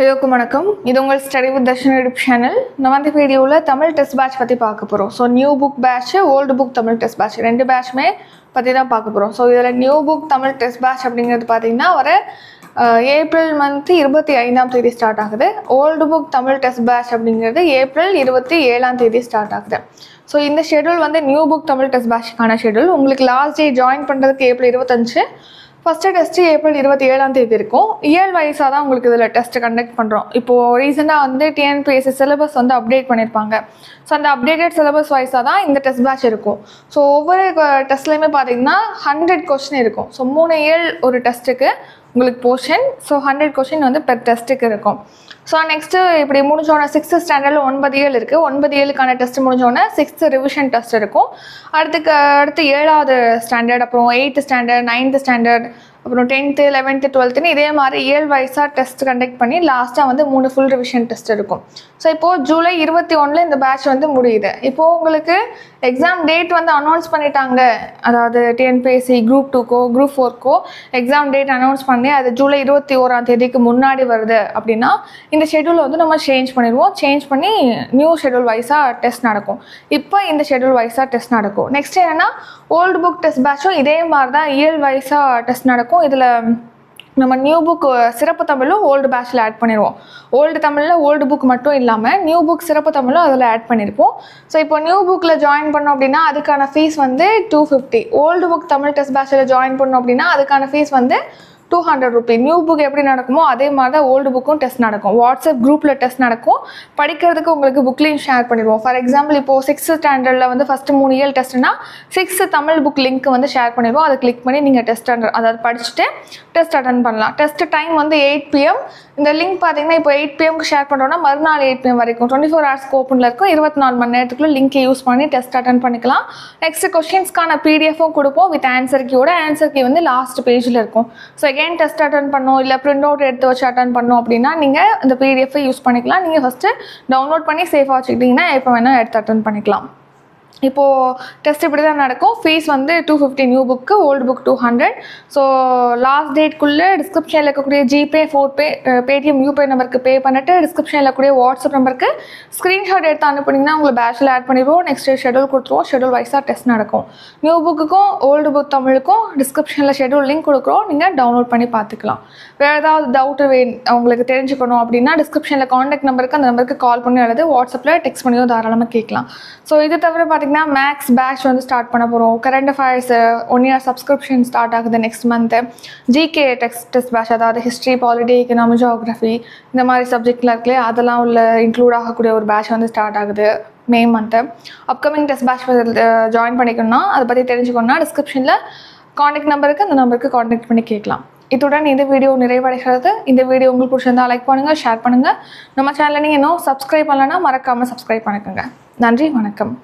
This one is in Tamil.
எல்லோருக்கும் வணக்கம். இது உங்கள் study with Darshan YouTube channel நம்ம வந்து வீடியோவில் தமிழ் டெஸ்ட் பேட்ச் பற்றி பார்க்க போகிறோம் so new book batch old book Tamil test batch ரெண்டு பேட்ச்மே பற்றி தான் பார்க்க போகிறோம் ஸோ இதில் new book Tamil test batch அப்படிங்கிறது பார்த்தீங்கன்னா வர ஏப்ரல் மந்த் இருபத்தி ஐந்தாம் தேதி ஸ்டார்ட் ஆகுது. Old book Tamil test batch அப்படிங்கிறது ஏப்ரல் இருபத்தி ஏழாம் தேதி ஸ்டார்ட் ஆகுது. ஸோ இந்த ஷெடியூல் வந்து நியூ புக் தமிழ் டெஸ்ட் பேட்ச்க்கான ஷெடியூல் உங்களுக்கு லாஸ்ட் டே ஜாயின் பண்ணுறதுக்கு ஏப்ரல் இருபத்தஞ்சு. ஃபஸ்ட்டு டெஸ்ட்டு ஏப்ரல் இருபத்தி ஏழாம் தேதி இருக்கும். இயர் வைஸாக தான் உங்களுக்கு இதில் டெஸ்ட்டு கண்டக்ட் பண்ணுறோம் இப்போது ரீசெண்டாக வந்து டிஎன்பிஎஸ்சி சிலபஸ் வந்து அப்டேட் பண்ணியிருப்பாங்க ஸோ அந்த அப்டேட்டட் சிலபஸ் வைஸாக தான் இந்த டெஸ்ட் பேட்ச் இருக்கும். ஸோ ஒவ்வொரு டெஸ்ட்லேயுமே பார்த்தீங்கன்னா ஹண்ட்ரட் கொஸ்டின் இருக்கும். ஸோ மூணு இயர் ஒரு டெஸ்ட்டுக்கு உங்களுக்கு போர்ஷன் ஸோ ஹண்ட்ரட் கொஷின் வந்து பெர் டெஸ்ட்டுக்கு இருக்கும். ஸோ நெக்ஸ்ட்டு இப்படி முடிஞ்சோடனே சிக்ஸ்த்து ஸ்டாண்டர்டில் ஒன்பது ஏழு இருக்குது ஒன்பது ஏழுக்கான டெஸ்ட் முடிஞ்சோடனே சிக்ஸ்த்து ரிவிஷன் டெஸ்ட் இருக்கும். அடுத்துக்கு அடுத்து ஏழாவது ஸ்டாண்டர்ட் அப்புறம் எயித்து ஸ்டாண்டர்ட் நைன்த்து ஸ்டாண்டர்ட் அப்புறம் டென்த்து லெவன்த்து டுவெல்த்துன்னு இதே மாதிரி இயர் வைஸாக டெஸ்ட் கண்டக்ட் பண்ணி லாஸ்ட்டாக வந்து மூணு ஃபுல் ரிவிஷன் டெஸ்ட் இருக்கும் ஸோ இப்போது ஜூலை இருபத்தி ஒன்றில் இந்த பேட்ச் வந்து முடியுது. இப்போது உங்களுக்கு எக்ஸாம் டேட் வந்து அனௌன்ஸ் பண்ணிட்டாங்க. அதாவது டிஎன்பிஎஸ்சி குரூப் டூக்கோ குரூப் ஃபோர்க்கோ எக்ஸாம் டேட் அனௌன்ஸ் பண்ணி அது ஜூலை இருபத்தி ஓராம் தேதிக்கு முன்னாடி வருது அப்படின்னா இந்த ஷெடியூலை வந்து நம்ம சேஞ்ச் பண்ணிடுவோம். சேஞ்ச் பண்ணி நியூ ஷெடியூல் வைஸாக டெஸ்ட் நடக்கும். இப்போ இந்த ஷெடியூல் வைஸாக டெஸ்ட் நடக்கும். நெக்ஸ்ட் என்னென்னா ஓல்டு புக் டெஸ்ட் பேட்சும் இதே மாதிரி தான் இயர் வைஸாக டெஸ்ட் நடக்கும். இதில் நம்ம நியூ புக் சிறப்பு தமிழும் ஓல்டு பேட்சில் ஆட் பண்ணிடுவோம் ஓல்டு தமிழில் ஓல்டு புக் மட்டும் இல்லாமல் நியூ புக் சிறப்பு தமிழும் அதில் ஆட் பண்ணியிருப்போம் ஸோ இப்போ நியூ புக்கில் ஜாயின் பண்ணோம் அப்படின்னா அதுக்கான ஃபீஸ் வந்து two fifty old book Tamil test பேட்சில் ஜாயின் பண்ணோம் அப்படின்னா அதுக்கான ஃபீஸ் வந்து two hundred rupee new book எப்படி நடக்குமோ அதே மாதிரி தான் ஓல்டு புக்கும் டெஸ்ட் நடக்கும். வாட்ஸ்அப் குரூப்பில் டெஸ்ட் நடக்கும். படிக்கிறதுக்கு உங்களுக்கு புக்லையும் ஷேர் பண்ணிடுவோம். ஃபார் எக்ஸாம்பிள் இப்போது சிக்ஸ்த் ஸ்டாண்டர்டில் வந்து ஃபஸ்ட்டு மூணு இயல் டெஸ்ட்னா சிக்ஸ்த் தமிழ் புக் லிங்க் வந்து ஷேர் பண்ணிடுவோம். அதை கிளிக் பண்ணி நீங்கள் டெஸ்ட் அதாவது படிச்சுட்டு டெஸ்ட் அட்டன் பண்ணலாம். டெஸ்ட் டைம் வந்து எயிட் பிஎம் இந்த லிங்க் பார்த்தீங்கன்னா இப்போ எயிட் பிஎம்க்கு ஷேர் பண்ணுறோம்னா மறுநாள் எயிட் பிஎம் வரைக்கும் டுவெண்ட்டி ஃபோர் ஹவர்ஸ்க்கு ஓப்பனில் இருக்கும். இருபத்தி நாலு மணி நேரத்துக்குள்ள லிங்கை யூஸ் பண்ணி டெஸ்ட் அட்டன் பண்ணிக்கலாம். நெக்ஸ்ட் கொஷின்ஸ்க்கான பிடிஎஃப்பும் கொடுப்போம். வித் ஆன்சர் கீயோட ஆன்சர் கீ வந்து லாஸ்ட் பேஜில் இருக்கும். ஸோ அகைன் டெஸ்ட் அட்டன் பண்ணோம் இல்லை பிரிண்ட் அவுட் எடுத்து வச்சு அட்டன் பண்ணோம் அப்படின்னா நீங்கள் இந்த பிடிஎஃப்பை யூஸ் பண்ணிக்கலாம். நீங்கள் ஃபஸ்ட்டு டவுன்லோட் பண்ணி சேஃபாக வச்சுக்கிட்டிங்கன்னா எப்போ வேணால் எடுத்து அட்டன் பண்ணிக்கலாம். இப்போது டெஸ்ட் இப்படி தான் நடக்கும். ஃபீஸ் வந்து two fifty new book old book two hundred so last டேட்குள்ளே டிஸ்கிரிப்ஷனில் இருக்கக்கூடிய ஜிபே ஃபோன்பே பேடிஎம் யூபே நம்பருக்கு பே பண்ணிட்டு டிஸ்கிரிப்ஷனில் இருக்கக்கூடிய வாட்ஸ்அப் நம்பருக்கு ஸ்க்ரீன்ஷாட் எடுத்து அனுப்புனீங்கன்னா உங்களை பேட்சில் ஆட் பண்ணிடுவோம். நெக்ஸ்ட் டே ஷெடியூல் கொடுத்துருவோம். ஷெடியூல் வைஸாக டெஸ்ட் நடக்கும். நியூ புக்குக்கும் ஓல்டு புக் தமிழுக்கும் டிஸ்கிரிப்ஷனில் ஷெடியூல் லிங்க் கொடுக்குறோம். நீங்கள் டவுன்லோட் பண்ணி பார்த்துக்கலாம். வேறு ஏதாவது டவுட்டு வே உங்களுக்கு தெரிஞ்சுக்கணும் அப்படின்னா டிஸ்கிரிப்ஷனில் காண்டாக்ட் நம்பருக்கு அந்த நம்பருக்கு கால் பண்ணி அல்லது வாட்ஸ்அப்பில் டெக்ஸ்ட் பண்ணியோ தாராளமாக கேட்கலாம். ஸோ இது தவிர பார்த்தீங்கன்னா மேக்ஸ் பேட்ச் வந்து ஸ்டார்ட் பண்ண போகிறோம் current affairs one year subscription start ஆகுது next month GK text test batch அதாவது ஹிஸ்ட்ரி பாலிட்டி எக்கனாமி ஜியோகிராஃபி இந்த மாதிரி சப்ஜெக்ட்லாம் இருக்குல்லையே அதெல்லாம் உள்ள இன்க்ளூட் ஆகக்கூடிய ஒரு பேட்ச் வந்து ஸ்டார்ட் ஆகுது May month upcoming test batch join பண்ணிக்கணும்னா அதை பற்றி தெரிஞ்சுக்கணும்னா டிஸ்கிரிப்ஷனில் காண்டாக்ட் நம்பருக்கு அந்த நம்பருக்கு காண்டாக்ட் பண்ணி கேட்கலாம். இத்துடன் இந்த வீடியோ நிறைவடைகிறது. இந்த வீடியோ உங்களுக்கு பிடிச்சிருந்தா லைக் பண்ணுங்கள் ஷேர் பண்ணுங்கள் நம்ம சேனலை நீங்கள் இன்னும் சப்ஸ்கிரைப் பண்ணலைன்னா மறக்காமல் சப்ஸ்கிரைப் பண்ணிக்கோங்க. நன்றி வணக்கம்.